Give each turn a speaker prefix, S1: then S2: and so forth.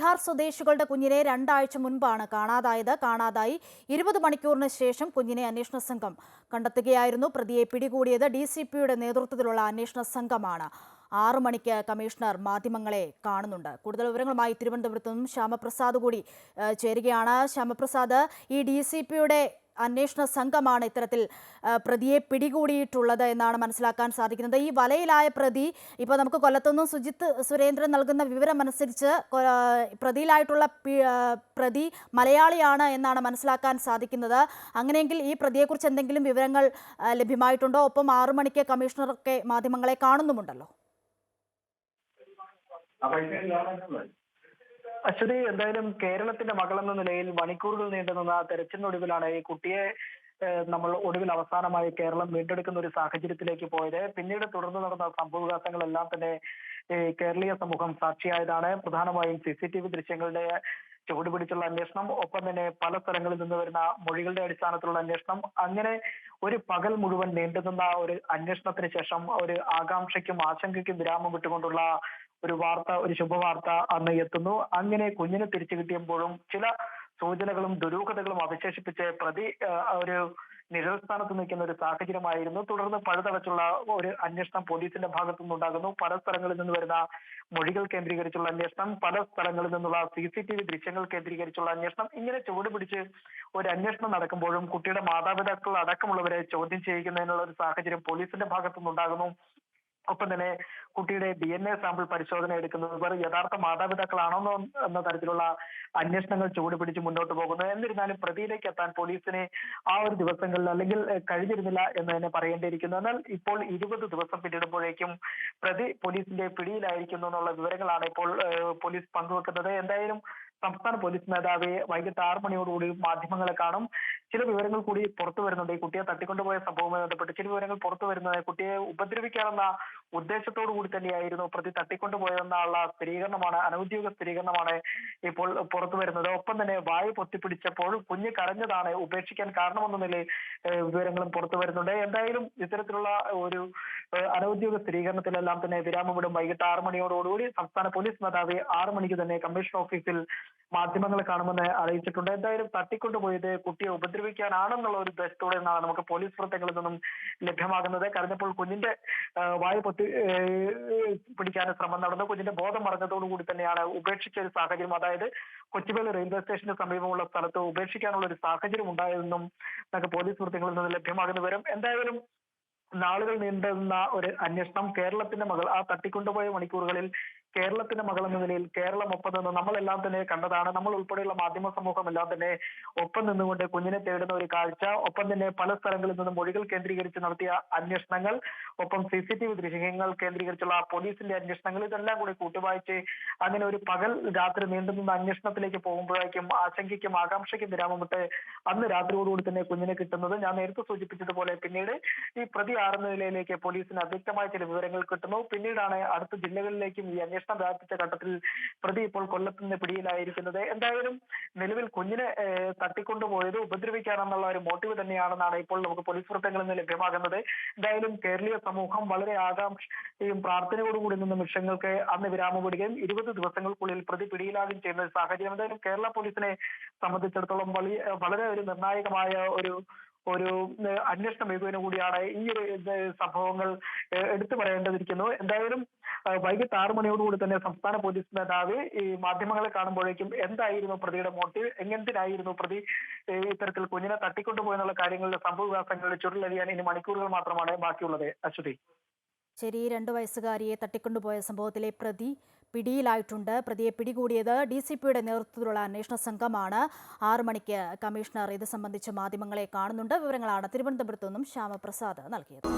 S1: ബീഹാർ സ്വദേശികളുടെ കുഞ്ഞിനെ രണ്ടാഴ്ച മുൻപാണ് കാണാതായത്. കാണാതായി ഇരുപത് മണിക്കൂറിന് ശേഷം കുഞ്ഞിനെ അന്വേഷണ സംഘം കണ്ടെത്തുകയായിരുന്നു. പ്രതിയെ പിടികൂടിയത് ഡി സി പിയുടെ നേതൃത്വത്തിലുള്ള അന്വേഷണ സംഘമാണ്. ആറു മണിക്ക് കമ്മീഷണർ മാധ്യമങ്ങളെ കാണുന്നുണ്ട്. കൂടുതൽ വിവരങ്ങളുമായി തിരുവനന്തപുരത്ത് നിന്നും ശ്യാമപ്രസാദ് കൂടി ചേരുകയാണ്. ശ്യാമപ്രസാദ് ഈ ഡി സി പിയുടെ അന്വേഷണ സംഘമാണ് ഇത്തരത്തിൽ പ്രതിയെ പിടികൂടിയിട്ടുള്ളത് എന്നാണ് മനസ്സിലാക്കാൻ സാധിക്കുന്നത്. ഈ വലയിലായ പ്രതി ഇപ്പോൾ നമുക്ക് കൊല്ലത്തുനിന്നും സുജിത്ത് സുരേന്ദ്രൻ നൽകുന്ന വിവരം അനുസരിച്ച് പ്രതിയിലായിട്ടുള്ള പ്രതി മലയാളിയാണ് എന്നാണ് മനസ്സിലാക്കാൻ സാധിക്കുന്നത്. അങ്ങനെയെങ്കിൽ ഈ പ്രതിയെക്കുറിച്ച് എന്തെങ്കിലും വിവരങ്ങൾ ലഭ്യമായിട്ടുണ്ടോ? ഒപ്പം ആറു മണിക്ക് കമ്മീഷണറൊക്കെ മാധ്യമങ്ങളെ കാണുന്നുമുണ്ടല്ലോ.
S2: അശ്വതി എന്തായാലും കേരളത്തിന്റെ മകളെന്ന നിലയിൽ മണിക്കൂറുകൾ നീണ്ടുനിന്ന തെരച്ചിലിനൊടുവിലാണ് ഈ കുട്ടിയെ നമ്മൾ ഒടുവിൽ അവസാനമായി കേരളം വീണ്ടെടുക്കുന്ന ഒരു സാഹചര്യത്തിലേക്ക് പോയത്. പിന്നീട് തുടർന്ന് നടന്ന സംഭവവികാസങ്ങളെല്ലാം തന്നെ കേരളീയ സമൂഹം സാക്ഷിയായതാണ്. പ്രധാനമായും സി സി ടി വി ദൃശ്യങ്ങളുടെ ചുവടുപിടിച്ചുള്ള അന്വേഷണം ഒപ്പം തന്നെ പല സ്ഥലങ്ങളിൽ നിന്ന് വരുന്ന മൊഴികളുടെ അടിസ്ഥാനത്തിലുള്ള അന്വേഷണം. അങ്ങനെ ഒരു പകൽ മുഴുവൻ നീണ്ടുനിന്ന ഒരു അന്വേഷണത്തിന് ശേഷം ഒരു ആകാംക്ഷയ്ക്കും ആശങ്കയ്ക്കും വിരാമം വിട്ടുകൊണ്ടുള്ള ഒരു വാർത്ത ഒരു ശുഭവാർത്ത അന്ന് എത്തുന്നു. അങ്ങനെ കുഞ്ഞിനെ തിരിച്ചു കിട്ടിയപ്പോഴും ചില സൂചനകളും ദുരൂഹതകളും അവശേഷിപ്പിച്ച് പ്രതി ഒരു നിരസ്ഥാനത്ത് നിൽക്കുന്ന ഒരു സാഹചര്യമായിരുന്നു. തുടർന്ന് പഴുതടച്ചുള്ള ഒരു അന്വേഷണം പോലീസിന്റെ ഭാഗത്തു നിന്നുണ്ടാകുന്നു. പല സ്ഥലങ്ങളിൽ നിന്ന് വരുന്ന മൊഴികൾ കേന്ദ്രീകരിച്ചുള്ള അന്വേഷണം പല സ്ഥലങ്ങളിൽ നിന്നുള്ള സി സി ടി വി ദൃശ്യങ്ങൾ കേന്ദ്രീകരിച്ചുള്ള അന്വേഷണം ഇങ്ങനെ ചുവട് പിടിച്ച് ഒരു അന്വേഷണം നടക്കുമ്പോഴും കുട്ടിയുടെ മാതാപിതാക്കൾ അടക്കമുള്ളവരെ ചോദ്യം ചെയ്യിക്കുന്നതിനുള്ള ഒരു സാഹചര്യം പോലീസിന്റെ ഭാഗത്തു നിന്നുണ്ടാകുന്നു. ഒപ്പം തന്നെ കുട്ടിയുടെ ഡി എൻ എ സാമ്പിൾ പരിശോധന എടുക്കുന്നത്. ഇവർ യഥാർത്ഥ മാതാപിതാക്കളാണോ എന്ന തരത്തിലുള്ള അന്വേഷണങ്ങൾ ചുവട് പിടിച്ച് മുന്നോട്ട് പോകുന്നു. എന്നിരുന്നാലും പ്രതിയിലേക്ക് എത്താൻ പോലീസിനെ ആ ഒരു ദിവസങ്ങളിൽ അല്ലെങ്കിൽ കഴിഞ്ഞിരുന്നില്ല എന്ന് തന്നെ പറയേണ്ടിയിരിക്കുന്നു. എന്നാൽ ഇപ്പോൾ ഇരുപത് ദിവസം പിന്നിടുമ്പോഴേക്കും പ്രതി പോലീസിന്റെ പിടിയിലായിരിക്കുന്നു എന്നുള്ള വിവരങ്ങളാണ് ഇപ്പോൾ പോലീസ് പങ്കുവെക്കുന്നത്. എന്തായാലും സംസ്ഥാന പോലീസ് മേധാവി വൈകിട്ട് ആറ് മണിയോടുകൂടി മാധ്യമങ്ങളെ കാണും. ചില വിവരങ്ങൾ കൂടി പുറത്തു വരുന്നുണ്ട്. ഈ കുട്ടിയെ തട്ടിക്കൊണ്ടുപോയ സംഭവവുമായി ബന്ധപ്പെട്ട് ചില വിവരങ്ങൾ പുറത്തു വരുന്നത് കുട്ടിയെ ഉപദ്രവിക്കാനെന്ന ഉദ്ദേശത്തോടു കൂടി തന്നെയായിരുന്നു പ്രതി തട്ടിക്കൊണ്ടുപോയതെന്നുള്ള സ്ഥിരീകരണമാണ് അനൌദ്യോഗിക സ്ഥിരീകരണമാണ് ഇപ്പോൾ പുറത്തു വരുന്നത്. ഒപ്പം തന്നെ വായു പൊത്തിപ്പിടിച്ചപ്പോൾ കുഞ്ഞ് കരഞ്ഞതാണ് ഉപേക്ഷിക്കാൻ കാരണമെന്ന വിവരങ്ങളും പുറത്തു വരുന്നുണ്ട്. എന്തായാലും ഇത്തരത്തിലുള്ള ഒരു അനൌദ്യോഗിക സ്ഥിരീകരണത്തിലെല്ലാം തന്നെ വിരാമമിടും വൈകിട്ട് ആറു മണിയോടുകൂടി സംസ്ഥാന പോലീസ് മേധാവി ആറു മണിക്ക് തന്നെ കമ്മീഷൻ ഓഫീസിൽ മാധ്യമങ്ങളെ കാണുമെന്ന് അറിയിച്ചിട്ടുണ്ട്. എന്തായാലും തട്ടിക്കൊണ്ടുപോയത് കുട്ടിയെ ഉപദ്രവിക്കാനാണെന്നുള്ള ഒരു ഉദ്ദേശത്തോടെ നിന്നാണ് നമുക്ക് പോലീസ് വൃത്തങ്ങളിൽ നിന്നും ലഭ്യമാകുന്നത്. കരഞ്ഞപ്പോൾ കുഞ്ഞിന്റെ വായു ഏഹ്, പിടിക്കാൻ ശ്രമം നടന്നു. കുഞ്ഞിന്റെ ബോധം മറഞ്ഞതോടുകൂടി തന്നെയാണ് ഉപേക്ഷിച്ച ഒരു സാഹചര്യം. അതായത് കൊച്ചുവേളി റെയിൽവേ സ്റ്റേഷന് സമീപമുള്ള സ്ഥലത്ത് ഉപേക്ഷിക്കാനുള്ള ഒരു സാഹചര്യം ഉണ്ടായതെന്നും നമുക്ക് പോലീസ് വൃത്തങ്ങളിൽ നിന്ന് ലഭ്യമാകുന്ന വിവരം. എന്തായാലും നാളുകൾ നീണ്ടുന്ന ഒരു അന്വേഷണം കേരളത്തിന്റെ മകൾ ആ തട്ടിക്കൊണ്ടുപോയ മണിക്കൂറുകളിൽ കേരളത്തിന്റെ മകൾ എന്ന നിലയിൽ കേരളം ഒപ്പം നിന്ന് നമ്മളെല്ലാം തന്നെ കണ്ടതാണ്. നമ്മൾ ഉൾപ്പെടെയുള്ള മാധ്യമ സമൂഹം എല്ലാം തന്നെ ഒപ്പം നിന്നുകൊണ്ട് കുഞ്ഞിനെ തേടുന്ന ഒരു കാഴ്ച. ഒപ്പം തന്നെ പല സ്ഥലങ്ങളിൽ നിന്നും മൊഴികൾ കേന്ദ്രീകരിച്ച് നടത്തിയ അന്വേഷണങ്ങൾ ഒപ്പം സി സി ടി വി ദൃശ്യങ്ങൾ കേന്ദ്രീകരിച്ചുള്ള പോലീസിന്റെ അന്വേഷണങ്ങൾ ഇതെല്ലാം കൂടി കൂട്ടുവായിച്ച് അങ്ങനെ ഒരു പകൽ രാത്രി നീണ്ടു നിന്ന അന്വേഷണത്തിലേക്ക് പോകുമ്പോഴേക്കും ആശങ്കയ്ക്കും ആകാംക്ഷയ്ക്കും വിരാമമിട്ട് അന്ന് രാത്രിയോടുകൂടി തന്നെ കുഞ്ഞിനെ കിട്ടുന്നത് ഞാൻ നേരത്തെ സൂചിപ്പിച്ചതുപോലെ പിന്നീട് ഈ പ്രതി ആറുന്ന നിലയിലേക്ക് പോലീസിന് അവ്യക്തമായ ചില വിവരങ്ങൾ കിട്ടുന്നു. പിന്നീടാണ് അടുത്ത ജില്ലകളിലേക്കും ഈ അന്വേഷണം വ്യാപിച്ച ഘട്ടത്തിൽ പ്രതി ഇപ്പോൾ കൊല്ലത്തിന്റെ പിടിയിലായിരിക്കുന്നത്. എന്തായാലും നിലവിൽ കുഞ്ഞിനെ തട്ടിക്കൊണ്ടുപോയത് ഉപദ്രവിക്കാനെന്നുള്ള ഒരു മോട്ടീവ് തന്നെയാണെന്നാണ് ഇപ്പോൾ നമുക്ക് പോലീസ് വൃത്തങ്ങളിൽ നിന്ന് ലഭ്യമാകുന്നത്. എന്തായാലും കേരളീയ സമൂഹം വളരെ ആകാംക്ഷയും പ്രാർത്ഥനയോടുകൂടി നിന്ന നിമിഷങ്ങൾക്ക് അന്ന് വിരാമം വിടുകയും ഇരുപത് ദിവസങ്ങൾക്കുള്ളിൽ പ്രതി പിടിയിലാകുകയും ചെയ്യുന്ന സാഹചര്യം. എന്തായാലും കേരള പോലീസിനെ സംബന്ധിച്ചിടത്തോളം വളരെ ഒരു നിർണായകമായ ഒരു ഒരു അന്വേഷണം അന്വേഷണ കൂടിയാണ് ഈ ഒരു സംഭവങ്ങൾ എടുത്തു പറയേണ്ടതിരിക്കുന്നു. എന്തായാലും വൈകിട്ട് ആറു മണിയോടുകൂടി തന്നെ സംസ്ഥാന പോലീസ് മേധാവി ഈ മാധ്യമങ്ങളെ കാണുമ്പോഴേക്കും എന്തായിരുന്നു പ്രതിയുടെ മോട്ടീവ് എങ്ങനത്തിനായിരുന്നു പ്രതി? ഇത്തരത്തിൽ കുഞ്ഞിനെ തട്ടിക്കൊണ്ടുപോയെന്നുള്ള കാര്യങ്ങളിലെ സംഭവവികാസങ്ങളിൽ ചുരുളിയാൻ ഇനി മണിക്കൂറുകൾ മാത്രമാണ് ബാക്കിയുള്ളത്. അശ്വതി.
S1: ശരി രണ്ടു വയസ്സുകാരിയെ തട്ടിക്കൊണ്ടുപോയ സംഭവത്തിലെ പ്രതി പിടിയിലായിട്ടുണ്ട്. പ്രതിയെ പിടികൂടിയത് ഡി സി പിയുടെ നേതൃത്വത്തിലുള്ള അന്വേഷണ സംഘമാണ്. ആറു മണിക്ക് കമ്മീഷണർ ഇത് സംബന്ധിച്ച് മാധ്യമങ്ങളെ കാണുന്നുണ്ട്. വിവരങ്ങളാണ് തിരുവനന്തപുരത്തു നിന്നും ശ്യാമപ്രസാദ് നൽകിയത്.